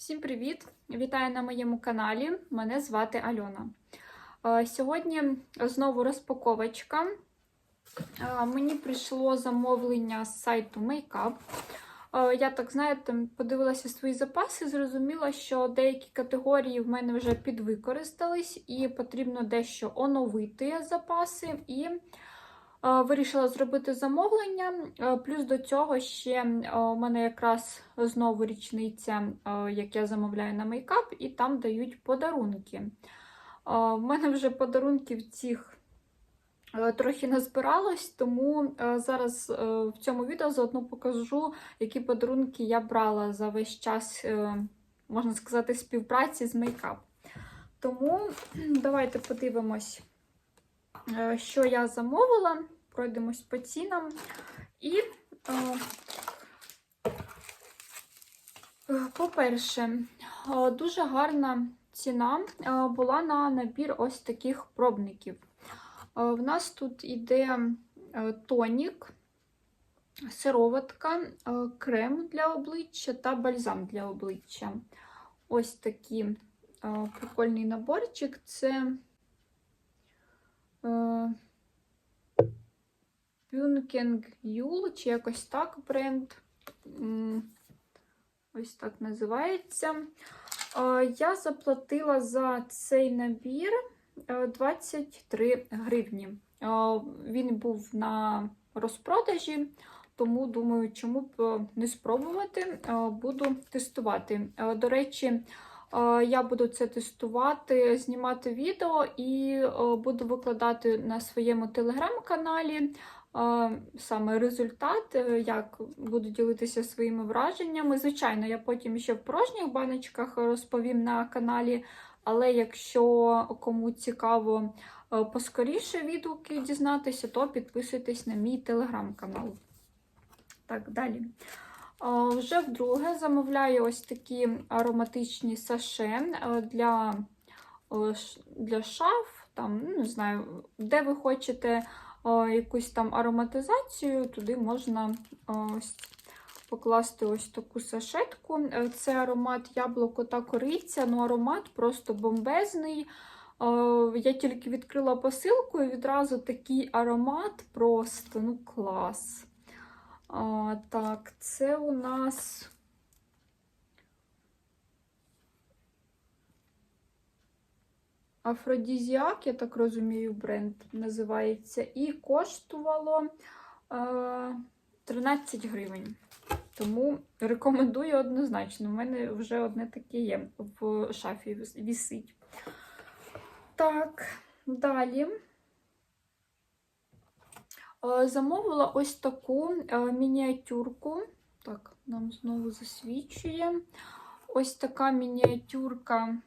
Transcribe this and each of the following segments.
Всім привіт! Вітаю на моєму каналі. Мене звати Альона. Е, Сьогодні знову розпаковочка. Е, Мені прийшло замовлення з сайту Makeup. Е, Я так, знаєте, подивилася свої запаси, зрозуміла, що деякі категорії в мене вже підвикористались, і потрібно дещо оновити запаси. І Вирішила зробити замовлення. Плюс до цього ще у мене якраз знову річниця, як я замовляю на мейкап, і там дають подарунки. В мене вже подарунків цих трохи назбиралось, тому зараз в цьому відео заодно покажу, які подарунки я брала за весь час, е, можна сказати, співпраці з мейкап. Тому давайте подивимось е, що я замовила, пройдемось по цінам. І, е, е, по-перше, е, дуже гарна ціна була на набір ось таких пробників. В нас тут іде тонік, сироватка, крем для обличчя та бальзам для обличчя. Ось такий прикольний наборчик. Це Пюнкінг Юл, чи якось так бренд. Ось так називається. Я заплатила за цей набір е, 23 гривні. Е, Він був на розпродажі, тому думаю, чому б е, не спробувати. Е, Буду тестувати. До речі, я буду це тестувати, знімати відео і буду викладати на своєму телеграм-каналі саме результат, е, як буду ділитися своїми враженнями. Звичайно, я потім ще в порожніх баночках розповім на каналі. Але якщо кому цікаво е, поскоріше відгуки дізнатися, то підписуйтесь на мій телеграм-канал. Так, далі. Вже вдруге замовляю ось такі ароматичні саше е, для, для шаф, там, ну, не знаю, де ви хочете якусь там ароматизацію, туди можна е, ось покласти ось таку сашетку. Е, Це аромат яблуко та кориця, ну аромат просто бомбезний. Е, Я тільки відкрила посилку і відразу такий аромат просто ну клас. Так, це у нас. Афродізіак, я так розумію, бренд називається. І коштувало е, 13 гривень. Тому рекомендую однозначно. У мене вже одне таке є в шафі вісить. Так, далі. Е, Замовила ось таку е, мініатюрку. Так, нам знову засвічує. Ось така мініатюрка.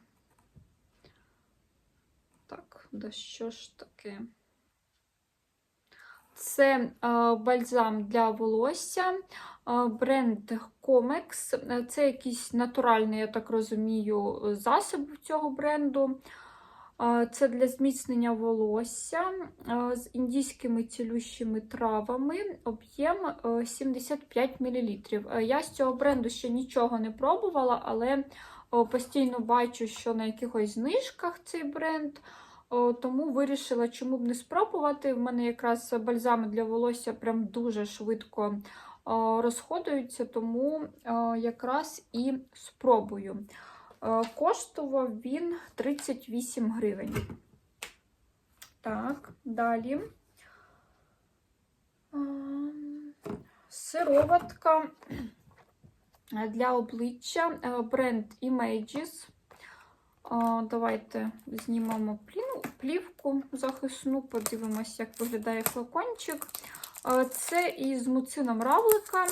Да що ж таке? Це е, бальзам для волосся, е, бренд Comex. Е, Це якийсь натуральний, я так розумію, засіб цього бренду. Це для зміцнення волосся з індійськими цілющими травами, об'єм е, 75 мл. Я з цього бренду ще нічого не пробувала, але постійно бачу, що на якихось знижках цей бренд. О, Тому вирішила, чому б не спробувати. В мене якраз бальзами для волосся прям дуже швидко розходуються, тому якраз і спробую. Е, Коштував він 38 гривень. Так, далі. Сироватка для обличчя е, бренд Images. Давайте знімемо плівку захисну, подивимося, як виглядає флакончик. Це із муцином равлика.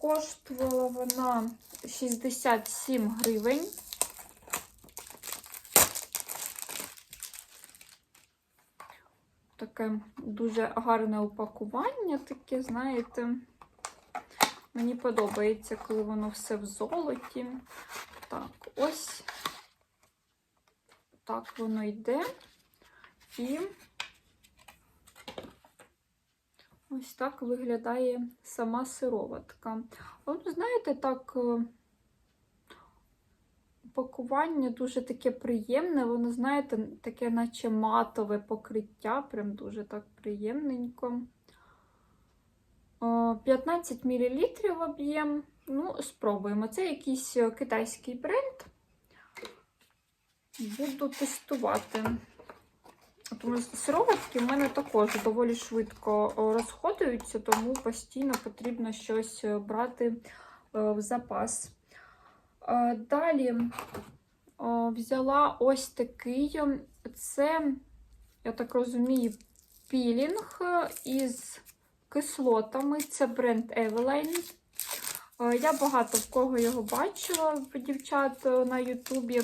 Коштувала вона 67 гривень. Таке дуже гарне упакування, таке, знаєте, мені подобається, коли воно все в золоті. Так, ось так воно йде. І ось так виглядає сама сироватка. От, знаєте, так е, пакування дуже таке приємне. Воно, знаєте, таке, наче матове покриття, прям дуже так приємненько. 15 мл об'єм. Ну, спробуємо. Це якийсь е, китайський бренд. Буду тестувати. Тому сироватки в мене також доволі швидко розходуються, тому постійно потрібно щось е, брати е, в запас. Е, Далі взяла ось такий. Це, я так розумію, пілінг е, із кислотами. Це бренд Eveline. Е, Я багато в кого його бачила дівчат е, на Ютубі.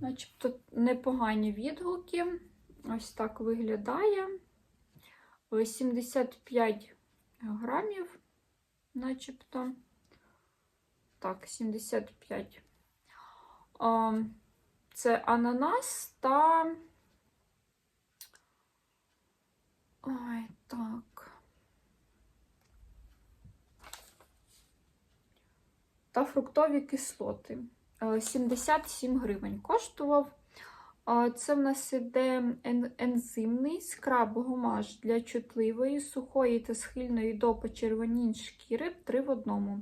Начебто непогані відгуки. Ось так виглядає. Е, 75 грамів, начебто. Так, 75. А, Це ананас та. Ой, так. Та фруктові кислоти. Е, 77 гривень коштував. Це в нас іде ензимний скраб-гумаж для чутливої, сухої та схильної до почервонінь шкіри 3 в одному.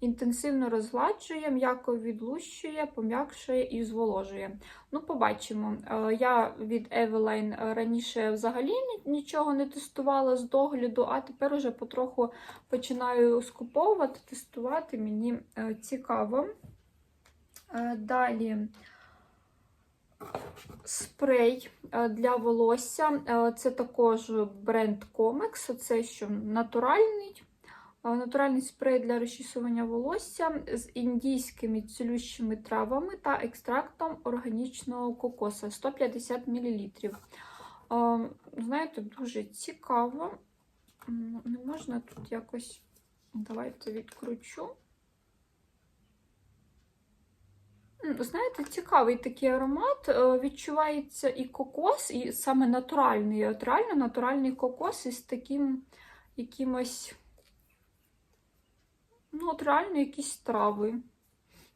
Інтенсивно розгладжує, м'яко відлущує, пом'якшує і зволожує. Ну, побачимо. Е, Я від Eveline раніше взагалі нічого не тестувала з догляду, а тепер уже потроху починаю скуповувати, тестувати. Мені е, цікаво. Е, Далі спрей е, для волосся. Е, Це також бренд Comex. Це що натуральний. Натуральний спрей для розчісування волосся з індійськими цілющими травами та екстрактом органічного кокоса 150 мл. Знаєте, дуже цікаво. Не можна тут якось. Давайте відкручу. Знаєте, цікавий такий аромат. Е, Відчувається і кокос, і саме натуральний, от реально натуральний кокос із таким якимось, ну, от реально якісь трави.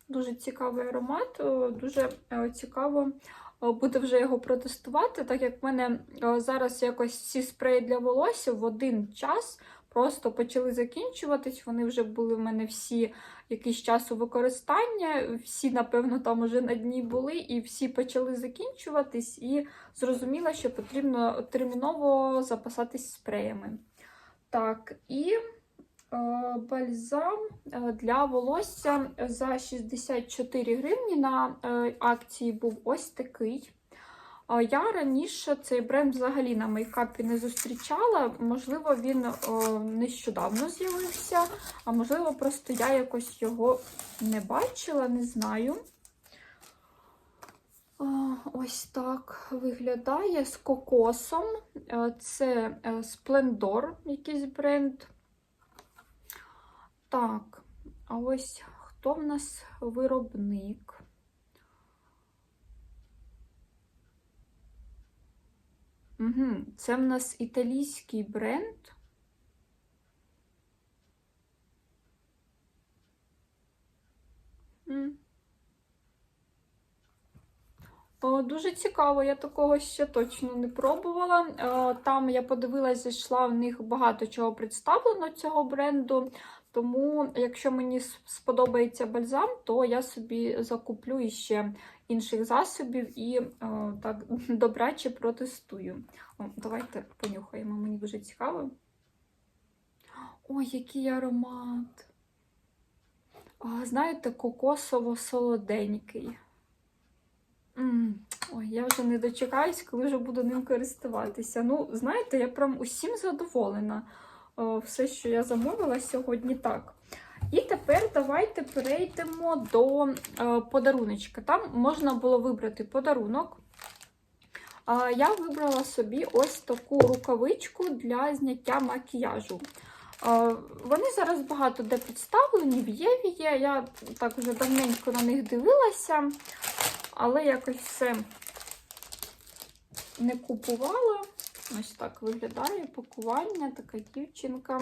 Дуже цікавий аромат, е, дуже е, цікаво буде вже його протестувати, так як в мене зараз якось ці спреї для волосся в один час просто почали закінчуватись. Вони вже були в мене всі якийсь час у використання, всі, напевно, там уже на дні були, і всі почали закінчуватись, і зрозуміла, що потрібно терміново запасатись спреями. Так, і е, бальзам е, для волосся за 64 гривні на е, акції був ось такий. Я раніше цей бренд взагалі на мейкапі не зустрічала. Можливо, він о, нещодавно з'явився, а можливо, просто я якось його не бачила, не знаю. Ось так виглядає з кокосом. Е, Це е, Splendor, якийсь бренд. Так, а ось хто в нас виробник? Угу. Це в нас італійський бренд. О, Дуже цікаво, я такого ще точно не пробувала. Е, Там я подивилася, зайшла в них багато чого представлено цього бренду. Тому, якщо мені сподобається бальзам, то я собі закуплю іще інших засобів і е, так добряче протестую. О, давайте понюхаємо, мені дуже цікаво. Ой, який аромат! А, знаєте, кокосово-солоденький. Ой, я вже не дочекаюсь, коли вже буду ним користуватися. Ну, знаєте, я прям усім задоволена. О, Все, що я замовила сьогодні, так. І тепер давайте перейдемо до е, подаруночка. Там можна було вибрати подарунок. Я вибрала собі ось таку рукавичку для зняття макіяжу. Е, Вони зараз багато де представлені, в Єві є. Я так вже давненько на них дивилася, але якось все не купувала. Ось так виглядає пакування, така дівчинка.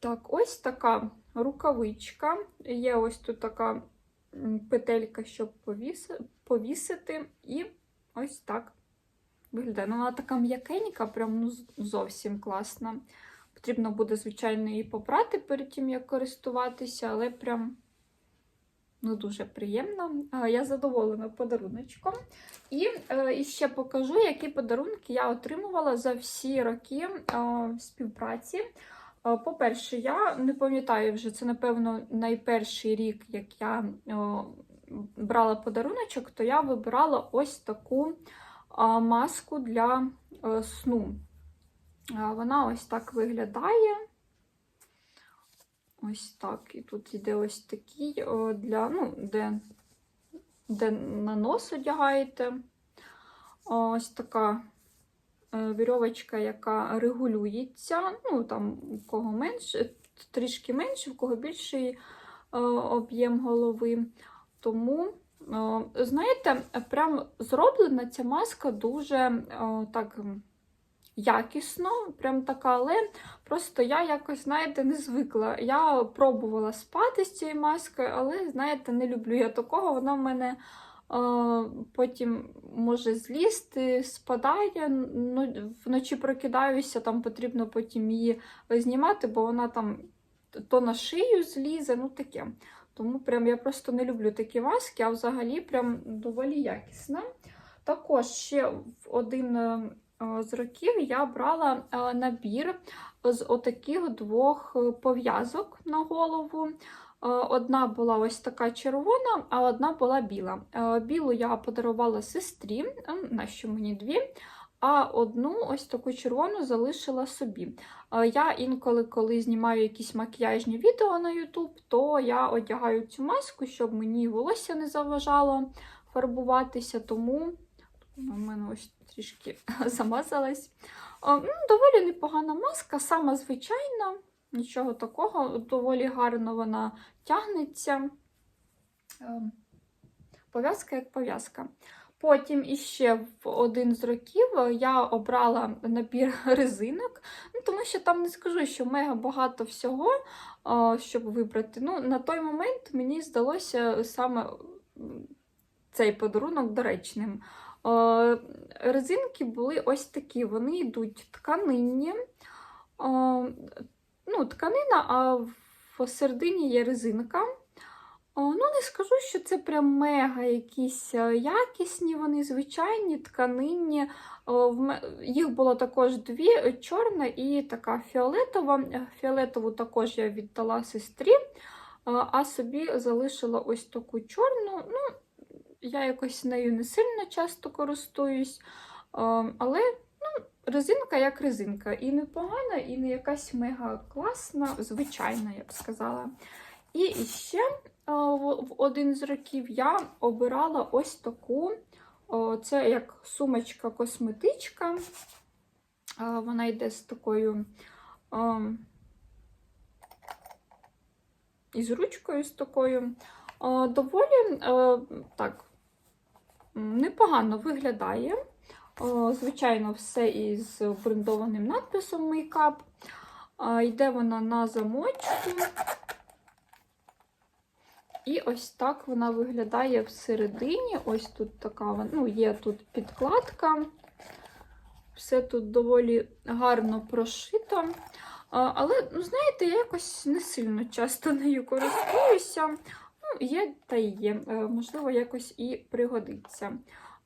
Так, ось така рукавичка. Є ось тут така петелька, щоб повіси- повісити. І ось так виглядає. Ну, вона така м'якенька, прям ну, зовсім класна. Потрібно буде, звичайно, її попрати перед тим, як користуватися, але прям ну, дуже приємно. Я задоволена подаруночком. І, е, і ще покажу, які подарунки я отримувала за всі роки е, співпраці. Е, По-перше, я не пам'ятаю вже, це, напевно, найперший рік, як я брала подаруночок, то я вибирала ось таку маску для сну. Вона ось так виглядає. Ось так. І тут йде ось такий, е, для, ну, де, де на нос одягаєте. Ось така е, вірьовочка, яка регулюється. Ну, там, у кого менше, трішки менше, в кого більший е, об'єм голови. Тому, е, знаєте, прям зроблена ця маска дуже е, так якісно, прям така, але просто я якось, знаєте, не звикла. Я пробувала спати з цією маскою, але, знаєте, не люблю я такого. Вона в мене е, потім може злізти, спадає. Ну, вночі прокидаюся, там потрібно потім її знімати, бо вона там то на шию злізе, ну таке. Тому прям я просто не люблю такі маски, а взагалі прям доволі якісна. Також ще один е, з років я брала е, набір з отаких двох е, пов'язок на голову. Е, Одна була ось така червона, а одна була біла. Е, Білу я подарувала сестрі, е, нащо мені дві, а одну ось таку червону залишила собі. Е, Я інколи, коли знімаю якісь макіяжні відео на YouTube, то я одягаю цю маску, щоб мені волосся не заважало фарбуватися, тому у мене ось трішки замазалась. Е, ну, Доволі непогана маска, сама звичайна, нічого такого, доволі гарно вона тягнеться. Е, Пов'язка як пов'язка. Потім іще в один з років я обрала набір резинок, ну, тому що там не скажу, що мега багато всього, е, щоб вибрати. Ну, на той момент мені здалося саме цей подарунок доречним. Е, Резинки були ось такі, вони йдуть тканинні. Е, Ну, тканина, а в середині є резинка. Ну, не скажу, що це прям мега якісь е, якісні, вони звичайні, тканинні. Їх було також дві: е, чорна і така фіолетова. Е, Фіолетову також я віддала сестрі, е, а собі залишила ось таку чорну. Ну, я якось нею не сильно часто користуюсь, але ну, резинка як резинка. І не погана, і не якась мега класна, звичайна, я б сказала. І ще в один з років я обирала ось таку. Це як сумочка косметичка. Е, Вона йде з такою ем, із ручкою з такою. Доволі так, непогано виглядає. Звичайно, все із брендованим надписом мейкап. Йде вона на замочку. І ось так вона виглядає всередині. Ось тут така ну, є тут підкладка. Все тут доволі гарно прошито. Але, ну, знаєте, я якось не сильно часто нею користуюся. Є та є. Е, Можливо, якось і пригодиться.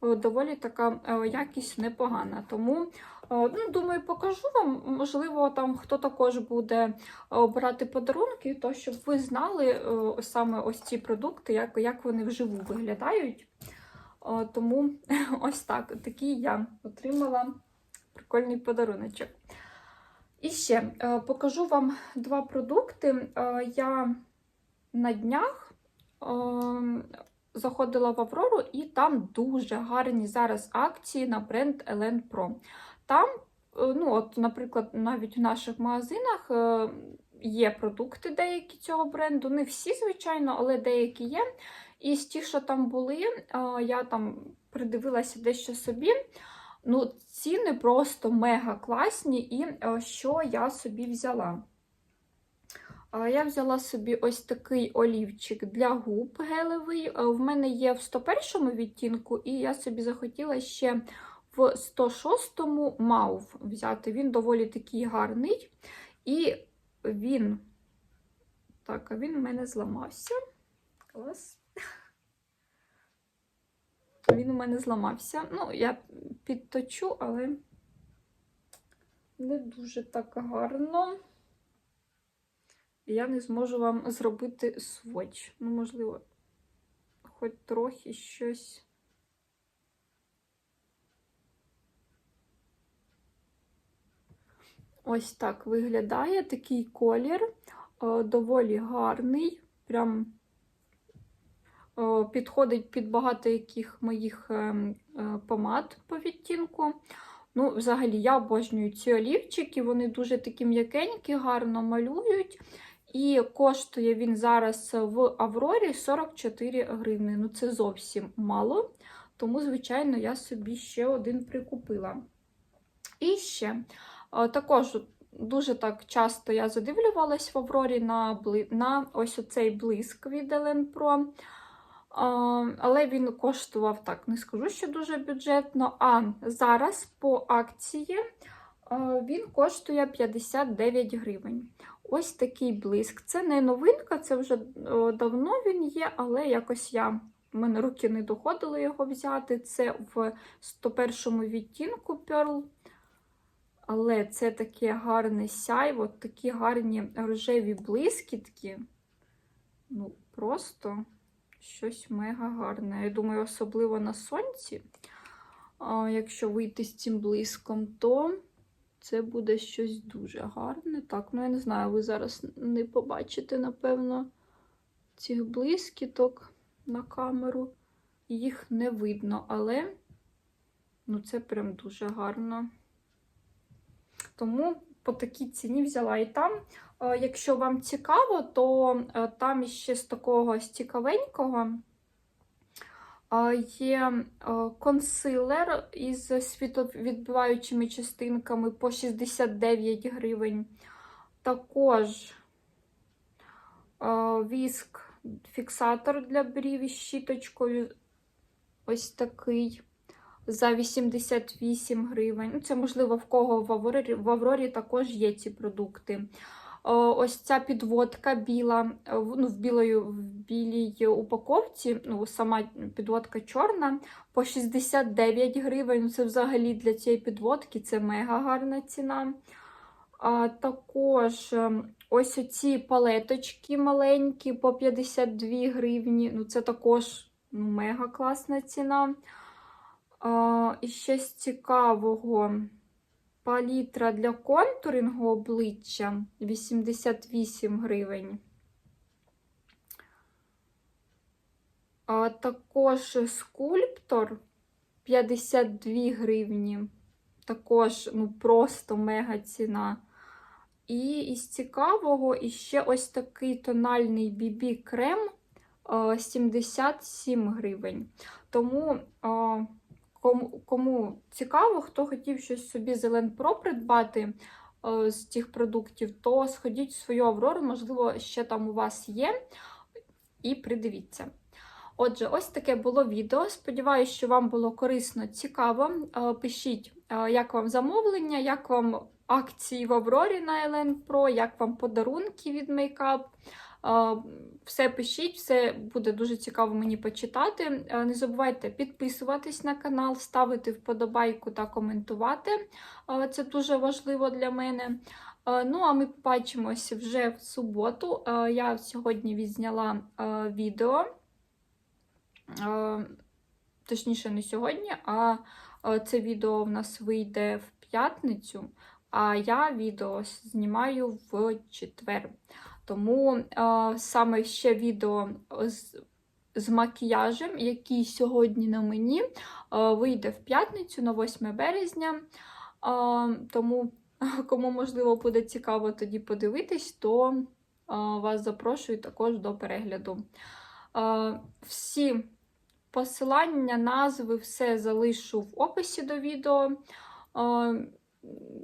Е, Доволі така е, якість непогана. Тому, ну, думаю, покажу вам. Можливо, там хто також буде обирати подарунки, то щоб ви знали саме ось ці продукти, як, як вони вживу виглядають. Тому ось так, такий я отримала прикольний подаруночок. І ще покажу вам два продукти. Я на днях заходила в Аврору, і там дуже гарні зараз акції на бренд Elen Pro. Там, е, ну, от, наприклад, навіть в наших магазинах е, є продукти деякі цього бренду. Не всі, звичайно, але деякі є. І з ті, що там були, е, я там придивилася дещо собі. Ну, ціни просто мега класні, і що я собі взяла. Я взяла собі ось такий олівчик для губ гелевий. Е, В мене є в 101 відтінку, і я собі захотіла ще в 106-му маув взяти. Він доволі такий гарний. І він. Так, а він в мене зламався. Клас. Він у мене зламався. Ну, я підточу, але не дуже так гарно. Я не зможу вам зробити сводч. Ну, можливо, хоч трохи щось. Ось так виглядає такий колір. Е, Доволі гарний. Прям е, підходить під багато яких моїх е, е, помад по відтінку. Ну, взагалі, я обожнюю ці олівчики, вони дуже такі м'якенькі, гарно малюють. І коштує він зараз в Аврорі 44 гривни. Ну, це зовсім мало. Тому, звичайно, я собі ще один прикупила. І ще також дуже так часто я задивлювалась в Аврорі на, на ось оцей блиск від Elen Pro. Але він коштував так, не скажу, що дуже бюджетно. А зараз по акції він коштує 59 гривень. Ось такий блиск. Це не новинка, це вже давно він є, але якось я. У мене руки не доходили його взяти. Це в 101 відтінку Pearl. Але це таке гарне сяйво, такі гарні рожеві блискітки. Ну, просто щось мега гарне. Я думаю, особливо на сонці. Якщо вийти з цим блиском, то це буде щось дуже гарне. Так, ну я не знаю, ви зараз не побачите, напевно, цих блискіток на камеру. Їх не видно, але ну, це прям дуже гарно. Тому по такій ціні взяла і там. Е, Якщо вам цікаво, то е, там ще з такого цікавенького е, є консилер із світловідбиваючими частинками по 69 гривень. Також віск фіксатор для брів із щіточкою. Ось такий за 88 гривень. Ну, Це, можливо, в кого в Аврорі, в Аврорі також є ці продукти. О, Ось ця підводка біла, е, ну, в, білої, в білій упаковці, ну, сама підводка чорна, по 69 гривень. Це взагалі для цієї підводки це мега гарна ціна. А, також ем, ось оці палеточки маленькі по 52 гривні. Ну, це також ну, мега класна ціна. А, і ще з цікавого палітра для контурингу обличчя 88 гривень. А, також скульптор 52 гривні. Також ну, просто мега ціна. І із цікавого іще ось такий тональний BB крем 77 гривень. Тому а, кому, кому цікаво, хто хотів щось собі Зелен Про придбати е, з цих продуктів, то сходіть в свою Аврору, можливо, ще там у вас є, і придивіться. Отже, ось таке було відео. Сподіваюсь, що вам було корисно, цікаво. Е, Пишіть, е, як вам замовлення, як вам акції в Аврорі на Elen Pro, як вам подарунки від Makeup. Все пишіть, все буде дуже цікаво мені почитати. Не забувайте підписуватись на канал, ставити вподобайку та коментувати. Це дуже важливо для мене. Ну, а ми побачимося вже в суботу. Я сьогодні відзняла відео. Точніше, не сьогодні, а це відео в нас вийде в п'ятницю, а я відео знімаю в четвер. Тому е, саме ще відео з, з макіяжем, який сьогодні на мені, е, вийде в п'ятницю на 8 березня. Е, тому, кому можливо буде цікаво тоді подивитись, то е, вас запрошую також до перегляду. Е, всі посилання, назви, все залишу в описі до відео. Е,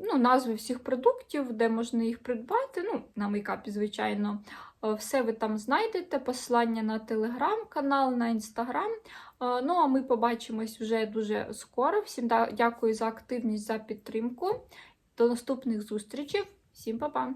ну, назви всіх продуктів, де можна їх придбати. Ну, на мейкапі, звичайно, Е, все ви там знайдете. Посилання на телеграм-канал, на інстаграм. Е, Ну, а ми побачимось вже дуже скоро. Всім дякую за активність, за підтримку. До наступних зустрічей. Всім па-па!